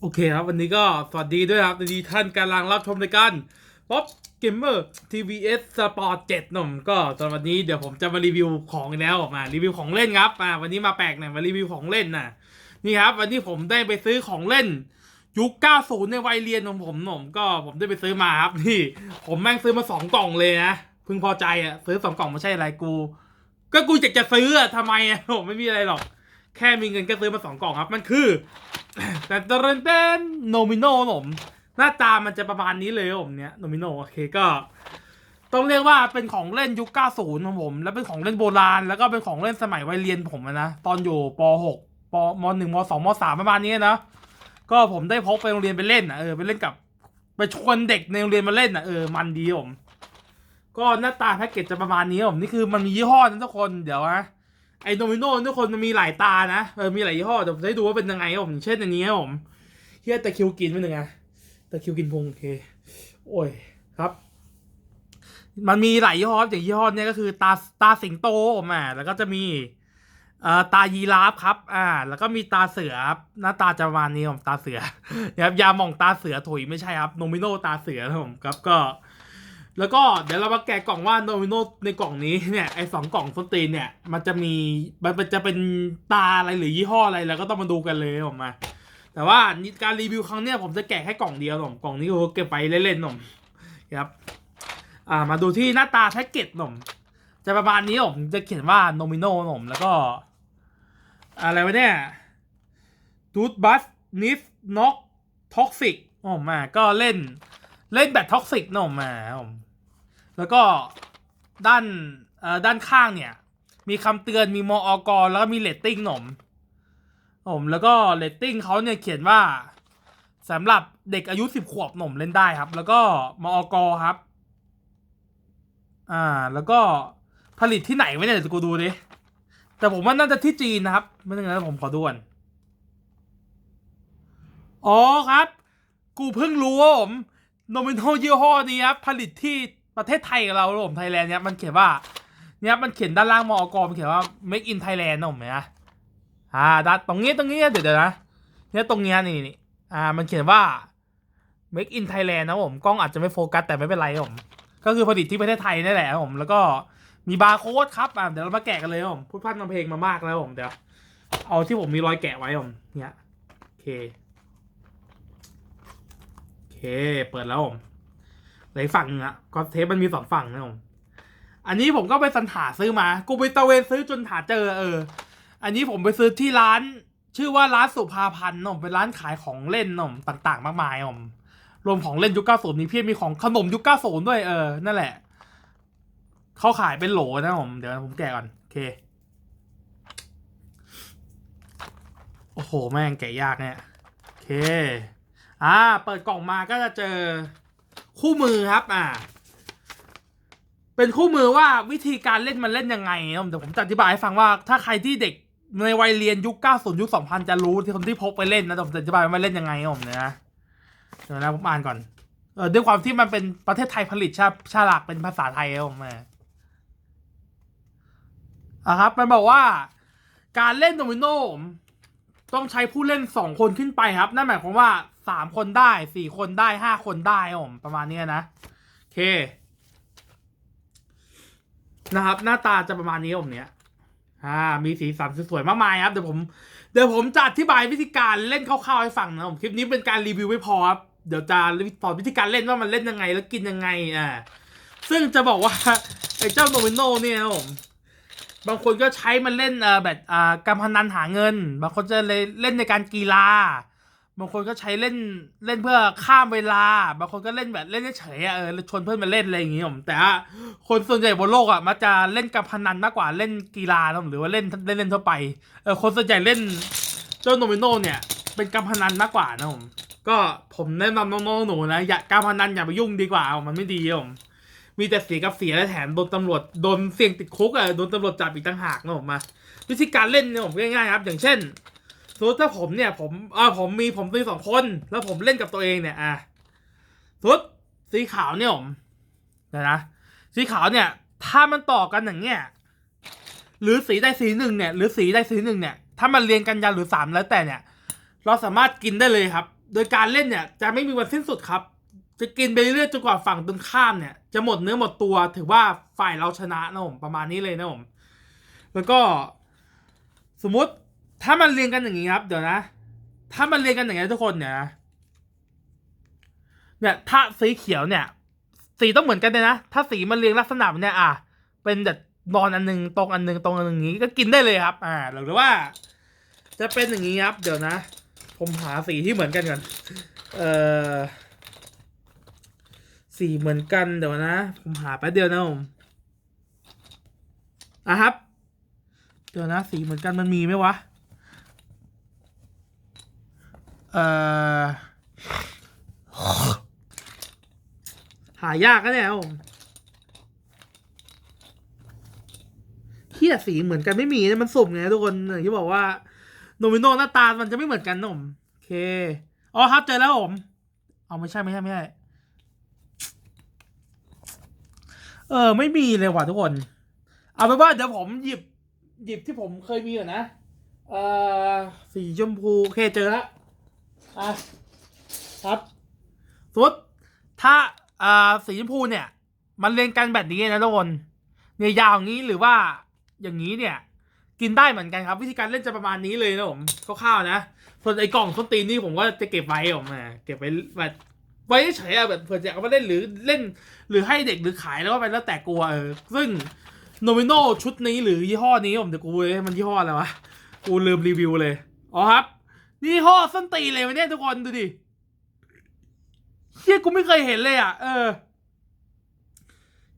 โอเคครับ วันนี้ก็สวัสดีด้วยครับสวัสดีท่านกำลังรับชมรายการป๊อปเกมเมอร์ทีวีเอสสปอร์ตเจ็ดหนุ่มก็ตอนวันนี้เดี๋ยวผมจะมารีวิวของอีกแล้วออกมารีวิวของเล่นครับอ่าวันนี้มาแปลกหน่อยมารีวิวของเล่นน่ะนี่ครับ วันนี้ผมได้ไปซื้อของเล่น ยุค 90 ในวัยเรียนของผมหนุ่มก็ผมได้ไปซื้อมาครับนี่ ผมแม่งซื้อมาสองกล่องเลยนะพึงพอใจอะซื้อสองกล่องไม่ใช่อะไรกู ก็กูอยากจะซื้ออะทำไมอะผมไม่มีอะไรหรอก แค่มีเงินก็ซื้อมาสองกล่องครับ มันคือแต่เตรนเต้นโนมิโนผมหน้าตามันจะประมาณนี้เลยผมเนี้ยโนมิโนโอเคก็ ต้องเรียกว่าเป็นของเล่นยุค 90 ของผม แล้วเป็นของเล่นโบราณ แล้วก็เป็นของเล่นสมัยวัยเรียนผมนะ ตอนอยู่ป .6 ปม .1 ม .2 ม .3 ประมาณนี้นะ ก็ผมได้พกไปโรงเรียนไปเล่นอะเออไปเล่นกับไปชวนเด็กในโรงเรียนมาเล่นอะเออมันดีผมก็หน้าตาแพ็กเกจจะประมาณนี้ผมนี่คือมันมียี่ห้อนะทุกคนเดี๋ยวนะ ไอโนมิโนทุกคนมันมีหลายตานะเออมีหลายยี่ห้อเดี๋ยวผมจะให้ดูว่าเป็นยังไงผมเช่นอันนี้ครับผมเฮียตะคิวกินไปหนึ่งอะตะคิวกินพุงโอเค โอ้ยครับ มันมีหลายยี่ห้ออย่างยี่ห้อเนี้ยก็คือตาตาสิงโตผมอะแล้วก็จะมีเอ่อตายีราฟครับ อ่า แล้วก็มีตาเสือหน้าตาจะประมาณนี้ผมตาเสือนะครับยาหม่องตาเสือถุยไม่ใช่ครับโนมิโนตาเสือครับผมครับก็ แล้วก็เดี๋ยวเรามาแกะกล่องว่าโนมิโนในกล่องนี้เนี่ยไอสองกล่องส้นตีนเนี่ยมันจะมีมันจะเป็นตาอะไรหรือยี่ห้ออะไรแล้วก็ต้องมาดูกันเลยผมมา แต่ว่าการรีวิวครั้งเนี้ยผมจะแกะแค่กล่องเดียวผมกล่องนี้ก็เก็บไปเล่นๆผมครับอ่ามาดูที่หน้าตาแพ็กเกจหนมจะประมาณนี้ผมจะเขียนว่าโนมิโนหนมแล้วก็ อะไรวะเนี่ยดูดบัสนิฟน็อกท็อกซิกอ๋อมาก็เล่นเล่นแบบท็อกซิกหนมมาผม แล้วก็ด้านเอ่อด้านข้างเนี่ย มีคำเตือนมีมออกแล้วก็มีเลตติ้งหนมผมแล้วก็เลตติ้งเขาเนี่ยเขียนว่าสำหรับเด็กอายุสิบขวบหนมเล่นได้ครับ แล้วก็มออกรครับ อ่า แล้วก็ผลิตที่ไหนไว้เนี่ยเดี๋ยวกูดูดิแต่ผมว่าน่าจะที่จีนนะครับ ไม่ต้องนะผมขอดูก่อนอ๋อครับ กูเพิ่งรู้ว่าผมโนมิโนยี่ห้อนี้ครับ ผลิตที่ ประเทศไทยกับเราผมไทยแลนด์เนี่ยมันเขียนว่าเนี่ยมันเขียนด้านล่างมอกรมันเขียนว่า make in Thailand นะผมนะอ่าด้านตรงนี้ตรงนี้เดี๋ยวเดี๋ยวนะเนี่ยตรงเนี้ยนี่นี่อ่ามันเขียนว่า make in Thailand นะผมกล้องอาจจะไม่โฟกัสแต่ไม่เป็นไรผมก็คือผลิตที่ประเทศไทยนี่แหละผมแล้วก็มีบาร์โค้ดครับอะเดี๋ยวเรามาแกะกันเลยผมพูดพลาดนำเพลงมามากแล้วผมเดี๋ยวเอาที่ผมมีรอยแกะไว้ผมเนี่ยโอเคโอเคเปิดแล้วผม หลายฝั่งอะก็เทปมันมีสองฝั่งนะผมอันนี้ผมก็ไปสันหาซื้อมา กูไปตะเวนซื้อจนหาเจอเออ อันนี้ผมไปซื้อที่ร้าน ชื่อว่าร้านสุภาพันธ์นะผมเป็นร้านขายของเล่นนมต่างๆ มากมายนมรวมของเล่นยุค90มีเพียบมีของขนมยุค90ด้วยเออ นั่นแหละ เขาขายเป็นโหลนะผม เดี๋ยวผมแกะก่อน โอเค โอ้โห แม่งแกะยากเนี่ย โอเค อ่า เปิดกล่องมาก็จะเจอ คู่มือครับ อ่า เป็นคู่มือว่าวิธีการเล่นมันเล่นยังไงนะผมเดี๋ยวผมจะอธิบายให้ฟังว่าถ้าใครที่เด็กในวัยเรียนยุค 90 ยุค 2000 จะรู้ที่คนที่พกไปเล่นนะผมจะอธิบายว่ามันเล่นยังไงนะผมนะเดี๋ยวนะผมอ่านก่อนเออด้วยความที่มันเป็นประเทศไทยผลิตชาชาหลักเป็นภาษาไทยผมแม่อะครับ มันบอกว่า การเล่นโดมิโนต้องใช้ผู้เล่นสองคนขึ้นไปครับ นั่นหมายความว่า สามคนได้สี่คนได้ห้าคนได้ผมประมาณนี้นะโอเค นะครับ หน้าตาจะประมาณนี้ผมเนี้ยอ่ามีสีสันสวยๆมากมายครับเดี๋ยวผมเดี๋ยวผมจะอธิบายวิธีการเล่นคร่าวๆให้ฟังนะผมคลิปนี้เป็นการรีวิวไม่พอครับเดี๋ยวจะสอนวิธีการเล่นว่ามันเล่นยังไงแล้วกินยังไงอ่าซึ่งจะบอกว่าไอ้เจ้าโนมิโนเนี่ยผมบางคนก็ใช้มันเล่นเออแบบอ่าการพนันหาเงิน บางคนจะเลยเล่นในการกีฬา บางคนก็ใช้เล่นเล่นเพื่อข้ามเวลา บางคนก็เล่นแบบเล่นเฉยๆเออชวนเพื่อนมาเล่นอะไรอย่างงี้ผมแต่ว่าคนส่วนใหญ่บนโลกอะมักจะเล่นการพนันมากกว่าเล่นกีฬานะหรือว่าเล่นเล่นเล่นทั่วไปเออคนส่วนใหญ่เล่นเจ้าโนมิโนเนี่ยเป็นการพนันมากกว่านะผมก็ผมแนะนำน้องๆหนูนะอย่าการพนันอย่าไปยุ่งดีกว่ามันไม่ดีผมมีแต่เสียกับเสียและแถมโดนตำรวจโดนเสี่ยงติดคุกอะโดนตำรวจจับอีกต่างหากนะผมมาวิธีการเล่นเนี่ยผมง่ายๆครับ อย่างเช่น สมมติถ้าผมเนี่ยผมอ่าผมมีผมตีสองคน แล้วผมเล่นกับตัวเองเนี่ยอะสมมติสีขาวเนี่ยผมเดี๋ยวนะสีขาวเนี่ย ถ้ามันต่อกันอย่างเงี้ยหรือสีได้สีหนึ่งเนี่ย หรือสีได้สีหนึ่งเนี่ย ถ้ามันเรียงกันยาวหรือสามแล้วแต่เนี่ย เราสามารถกินได้เลยครับ โดยการเล่นเนี่ย จะไม่มีวันสิ้นสุดครับ จะกินไปเรื่อยๆจนกว่าฝั่งตรงข้ามเนี่ย จะหมดเนื้อหมดตัวถือว่าฝ่ายเราชนะนะผมประมาณนี้เลยนะผมแล้วก็สมมุติ ถ้ามันเรียงกันอย่างนี้ครับ เดี๋ยวนะ ถ้ามันเรียงกันอย่างนี้ทุกคนเนี่ยนะเนี่ยถ้าสีเขียวเนี่ย สีต้องเหมือนกันเลยนะ ถ้าสีมันเรียงลักษณะเนี่ยอะเป็นแบบบอลอันหนึงตรงอันหนึงตรงอันหนึงอย่างนี้ก็กินได้เลยครับ อ่าหรือว่า จะเป็นอย่างนี้ครับ เดี๋ยวนะ ผมหาสีที่เหมือนกันก่อนเอ่อสีเหมือนกันเดี๋ยวนะ ผมหาแป๊บเดียวนะผมอะครับ เดี๋ยวนะสีเหมือนกันมันมีไหมวะ เอ่อ หายากนะเนี่ยผมเฮียสีเหมือนกันไม่มีนะมันสุ่มไงทุกคนอย่างที่บอกว่าโนมิโนหน้าตา มันจะไม่เหมือนกันนะผมโอเคอ๋อครับเจอแล้วผมเอาไม่ใช่ไม่ใช่ไม่ใช่เออ ไม่มีเลยว่ะทุกคน เอาเป็นว่าเดี๋ยวผมหยิบ หยิบที่ผมเคยมีก่อนนะ เอ่อสีชมพู โอเคเจอแล้ว อะครับสมมติถ้าอ่าสีชมพูเนี่ย มันเรียงกันแบบนี้นะทุกคนเนี่ยยาวอย่างนี้หรือว่าอย่างนี้เนี่ย กินได้เหมือนกันครับ วิธีการเล่นจะประมาณนี้เลยนะผมคร่าวๆนะส่วนไอ้กล่องส้นตีนนี่ผมก็จะเก็บไว้ผมอะเก็บไว้แบบไว้เฉยๆอะแบบเผื่อจะเอามาเล่นหรือเล่น หรือให้เด็กหรือขายแล้วก็ไปแล้วแต่กลัวเออซึ่งโนมิโนชุดนี้หรือยี่ห้อนี้ผมจะกูเอ้ยมันยี่ห้ออะไรวะกูลืมรีวิวเลยอ๋อครับ นี่ยี่ห้อส้นตีนเลยวะเนี่ยทุกคนดูดิเฮียกูไม่เคยเห็นเลยอะ เออ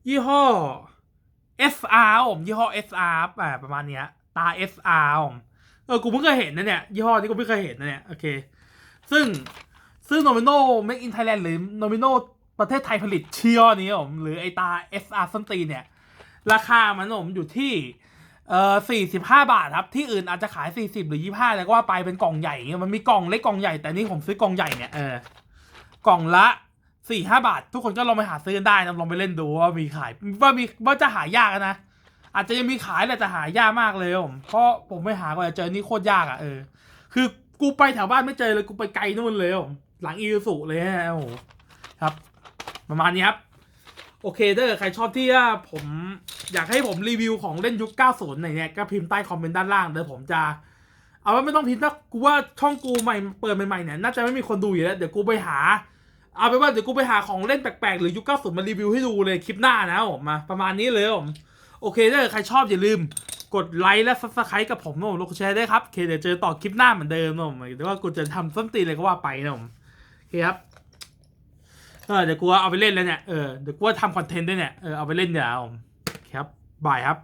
ยี่ห้อ SR ผมยี่ห้อ SR อ่าประมาณเนี้ย ตา SR ผมเออ กูเพิ่งเคยเห็นนะเนี่ย ยี่ห้อนี้กูไม่เคยเห็นนะเนี่ย โอเค ซึ่ง ซึ่งโนมิโน่ Make in Thailand หรือโนมิโน่ประเทศไทยผลิตเชียนี้ผม หรือไอตา SR ส้นตีนเนี่ย ราคามันผมอยู่ที่ เอ่อสี่สิบห้าบาทครับ ที่อื่นอาจจะขายสี่สิบหรือยี่ห้าแล้วก็ว่าไปเป็นกล่องใหญ่เงี้ยมันมีกล่องเล็กกล่องใหญ่แต่นี่ผมซื้อกล่องใหญ่เนี่ยเออกล่องละสี่ห้าบาท ทุกคนก็ลองไปหาซื้อได้นะลองไปเล่นดูว่ามีขายว่ามีว่าจะหายากนะอาจจะยังมีขายแหละแต่หายากมากเลยผมเพราะผมไม่หากว่าจะเจอนี่โคตรยากอะเออคือกูไปแถวบ้านไม่เจอเลยกูไปไกลนู่นเลยผมหลังอีสุเลยฮะโอ้โหครับ ประมาณนี้ครับ โอเคถ้าเกิดใครชอบที่ว่าผมอยากให้ผมรีวิวของเล่นยุค 90 หน่อยเนี่ยก็พิมพ์ใต้คอมเมนต์ด้านล่างเดี๋ยวผมจะ เอาว่าไม่ต้องพิมพ์ถ้ากูว่าช่องกูใหม่เปิดใหม่ๆเนี่ยน่าจะไม่มีคนดูอยู่แล้ว เดี๋ยวกูไปหา เอาไปว่าเดี๋ยวกูไปหาของเล่นแปลกๆ หรือยุค 90 มารีวิวให้ดูเลยคลิปหน้านะผมมาประมาณนี้เลยผมโอเคถ้าเกิดใครชอบอย่าลืมกดไลค์และซับสไครต์กับผมนะผมล้วกดแชร์ได้ครับโอเคเดี๋ยวเจอต่อคลิปหน้าเหมือนเดิมนะผมเดี๋ยวว่ากูจะทำส้นตีนอะไรก็ว่าไปนะผมโอเคครับ เออเดี๋ยวกูเอาไปเล่นแล้วเนี่ยเออเดี๋ยวกูทำคอนเทนต์ด้วยเนี่ยเออเอาไปเล่นเดี๋ยวเอาครับบายครับ